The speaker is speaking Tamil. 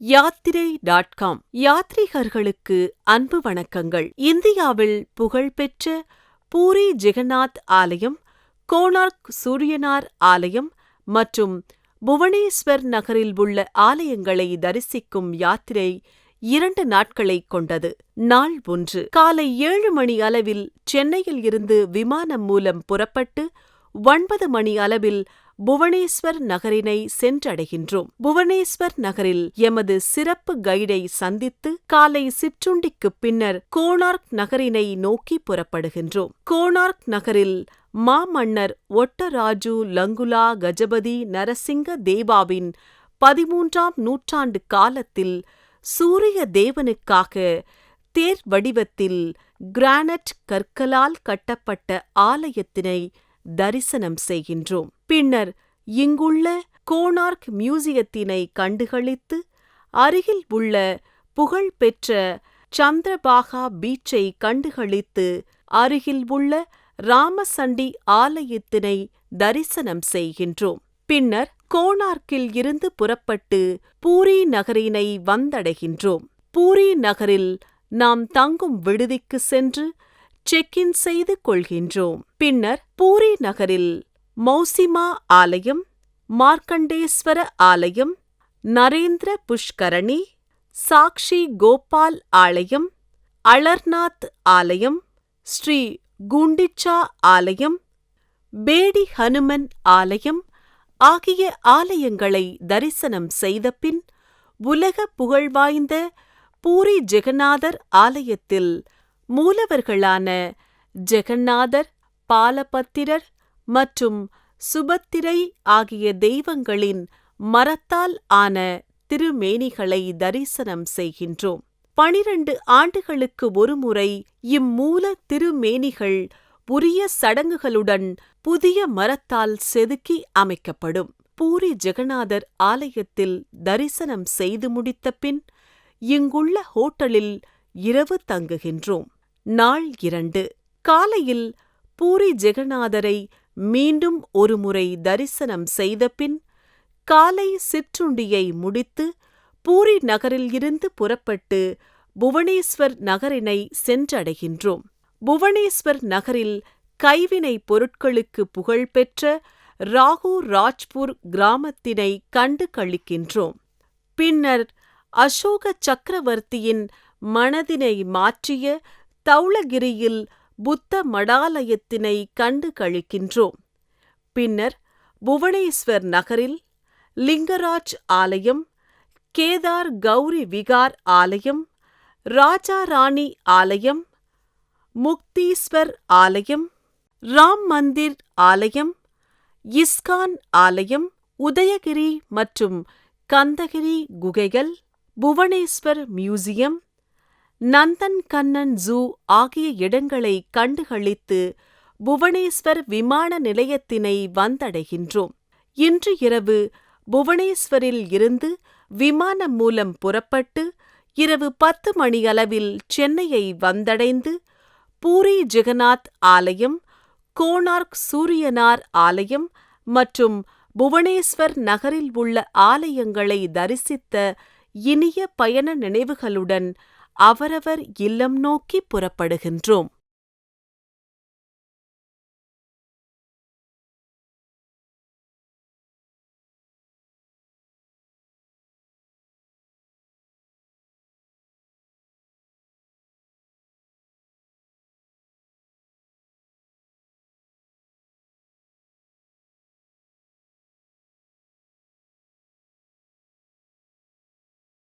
யாத்திரை டாட் காம் யாத்ரீகர்களுக்கு அன்பு வணக்கங்கள். இந்தியாவில் புகழ்பெற்ற பூரி ஜெகநாத் ஆலயம் கோனார்க் சூரியனார் ஆலயம் மற்றும் புவனேஸ்வர் நகரில் உள்ள ஆலயங்களை தரிசிக்கும் யாத்திரை இரண்டு நாட்களைக் கொண்டது. நாள் ஒன்று. காலை ஏழு மணி அளவில் சென்னையில் இருந்து விமானம் மூலம் புறப்பட்டு ஒன்பது மணி அளவில் புவனேஸ்வர் நகரினை சென்றடைகின்றோம். புவனேஸ்வர் நகரில் எமது சிறப்பு கைடை சந்தித்து காலை சிற்றுண்டிக்குப் பின்னர் கோனார்க் நகரினை நோக்கி புறப்படுகின்றோம். கோனார்க் நகரில் மாமன்னர் ஒட்டராஜு லங்குலா கஜபதி நரசிங்க தேவாவின் பதிமூன்றாம் நூற்றாண்டு காலத்தில் சூரிய தேவனுக்காக தேர் வடிவத்தில் கிரானைட் கற்களால் கட்டப்பட்ட ஆலயத்தினை தரிசனம் செய்கின்றோம். பின்னர் இங்குள்ள கோனார்க் மியூசியத்தினை கண்டுகளித்து அருகில் உள்ள புகழ்பெற்ற சந்திரபாகா பீச்சை கண்டுகளித்து அருகில் உள்ள ராமசண்டி ஆலயத்தினை தரிசனம் செய்கின்றோம். பின்னர் கோனார்க்கில் இருந்து புறப்பட்டு பூரி நகரினை வந்தடைகின்றோம். பூரி நகரில் நாம் தங்கும் விடுதிக்கு சென்று செக் இன் செய்து கொள்கின்றோம். பின்னர் பூரி நகரில் மௌசிமா ஆலயம் மார்க்கண்டேஸ்வர ஆலயம் நரேந்திர புஷ்கரணி சாக்ஷி கோபால் ஆலயம் அலர்நாத் ஆலயம் ஸ்ரீ குண்டிச்சா ஆலயம் பேடி ஹனுமன் ஆலயம் ஆகிய ஆலயங்களை தரிசனம் செய்தபின் உலக புகழ்வாய்ந்த பூரி ஜெகநாதர் ஆலயத்தில் மூலவர்களான ஜெகந்நாதர் பாலபத்திரர் மற்றும் சுபத்திரை ஆகிய தெய்வங்களின் மரத்தால் ஆன திருமேனிகளை தரிசனம் செய்கின்றோம். பனிரண்டு ஆண்டுகளுக்கு ஒருமுறை இம்மூல திருமேனிகள் உரிய சடங்குகளுடன் புதிய மரத்தால் செதுக்கி அமைக்கப்படும். பூரி ஜெகநாதர் ஆலயத்தில் தரிசனம் செய்து முடித்த பின் இங்குள்ள ஹோட்டலில் இரவு தங்குகின்றோம். நாள் இரண்டு. காலையில் பூரி ஜெகநாதரை மீண்டும் ஒருமுறை தரிசனம் செய்தபின் காலை சிற்றுண்டியை முடித்து பூரி நகரில் இருந்து புறப்பட்டு புவனேஸ்வர் நகரினை சென்றடைகின்றோம். புவனேஸ்வர் நகரில் கைவினை பொருட்களுக்கு புகழ்பெற்ற ராகு ராஜ்பூர் கிராமத்தினை கண்டு கழிக்கின்றோம் பின்னர் அசோக சக்கரவர்த்தியின் மனதினை மாற்றிய தௌளகிரியில் புத்த மடாலயத்தினை கண்டு கழிக்கின்றோம். பின்னர் புவனேஸ்வர் நகரில் லிங்கராஜ் ஆலயம் கேதார் கௌரி விகார் ஆலயம் ராஜா ராணி ஆலயம் முக்தீஸ்வர் ஆலயம் ராம் மந்திர் ஆலயம் இஸ்கான் ஆலயம் உதயகிரி மற்றும் கந்தகிரி குகைகள் புவனேஸ்வர் மியூசியம் நந்தன் கண்ணன் ஜூ ஆகிய இடங்களை கண்டுகளித்து புவனேஸ்வர் விமான நிலையத்தினை வந்தடைகின்றோம். இன்று இரவு புவனேஸ்வரில் இருந்து விமானம் மூலம் புறப்பட்டு இரவு பத்து மணியளவில் சென்னையை வந்தடைந்து பூரி ஜெகநாத் ஆலயம் கோனார்க் சூரியனார் ஆலயம் மற்றும் புவனேஸ்வர் நகரில் உள்ள ஆலயங்களை தரிசித்த இனிய பயண நினைவுகளுடன் அவரவர் இல்லம் நோக்கி புறப்படுகின்றோம்.